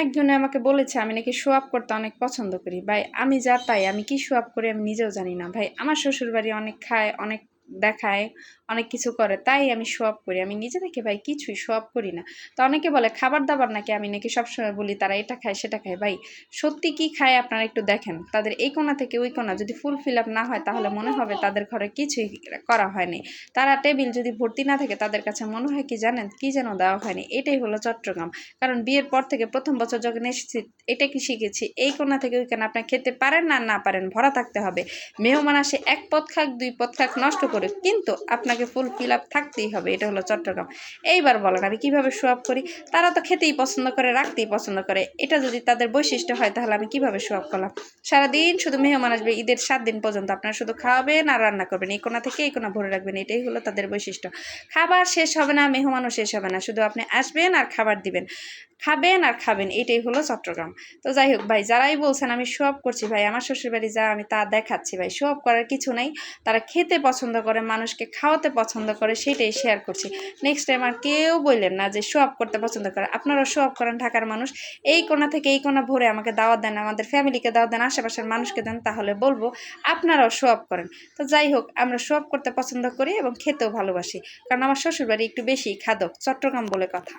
একজনে আমাকে বলেছে, আমি নাকি শো আপ করতে অনেক পছন্দ করি। ভাই, আমি যা তাই আমি কি শো আপ করি আমি নিজেও জানি না। ভাই, আমার শ্বশুরবাড়ি অনেক খায়, অনেক দেখায়, অনেক কিছু করে, তাই আমি শো আপ করি। আমি নিজে থেকে ভাই কিছুই শো আপ করি না। তো অনেকে বলে খাবার দাবার নাকি? আমি নাকি সবসময় বলি, তারা এটা খায়, সেটা খায়। ভাই, সত্যি কি খায় আপনারা একটু দেখেন। তাদের এই কোণা থেকে ওই কোণা, যদি ফুল ফিল আপ না হয়, তাহলে মনে হবে তাদের ঘরে কিছুই করা হয়নি। তারা টেবিল যদি ভর্তি না থাকে, তাদের কাছে মনে হয় কি জানেন, কি যেন দেওয়া হয়নি। এটাই হলো চট্টগ্রাম। কারণ বিয়ের পর থেকে প্রথম বছর যখন এসেছি, এটা কি শিখেছি? এই কোণা থেকে ওই কোণা আপনি খেতে পারেন না না পারেন, ভরা থাকতে হবে। মেহমান আসে, এক পথ খাক, দুই পথ খাক, নষ্ট করে কিন্তু আপনাকে ফুল ফিল আপ থাকতেই হবে, এটা হলো চট্টগ্রাম। এইবার বলেন আমি কীভাবে শো আপ করি? তারা তো খেতেই পছন্দ করে, রাখতেই পছন্দ করে। এটা যদি তাদের বৈশিষ্ট্য হয়, তাহলে আমি কীভাবে শো আপ করলাম? সারাদিন শুধু মেহমান আসবে, ঈদের সাত দিন পর্যন্ত আপনারা শুধু খাওয়াবেন আর রান্না করবেন। এই কোনা থেকে এই কোনা ভরে রাখবেন, এটাই হলো তাদের বৈশিষ্ট্য। খাবার শেষ হবে না, মেহমানও শেষ হবে না, শুধু আপনি আসবেন আর খাবার দিবেন। খাবেন আর খাবেন, এটাই হলো চট্টগ্রাম। তো যাই হোক ভাই, যারাই বলছেন আমি শো আপ করছি ভাই, আমার শ্বশুরবাড়ি যা আমি তা দেখাচ্ছি ভাই শো আপ করার কিছু নাই। তারা খেতে পছন্দ করে, মানুষকে খাওয়াতে পছন্দ করে সেটাই শেয়ার করছি। নেক্সট টাইম আর কেউ বললেন না যে শো করতে পছন্দ করে। আপনারাও শো আপ করেন ঢাকার মানুষ। এই কোনা থেকে এই কোনা ভরে আমাকে দাওয়াত দেন, আমাদের ফ্যামিলিকে দাওয়াত দেন, আশেপাশের মানুষকে দেন, তাহলে বলব আপনারাও শো আপ করেন। তো যাই হোক, আমরা শো করতে পছন্দ করি এবং খেতেও ভালোবাসি। কারণ আমার শ্বশুরবাড়ি একটু বেশি খাদক, চট্টগ্রাম বলে কথা।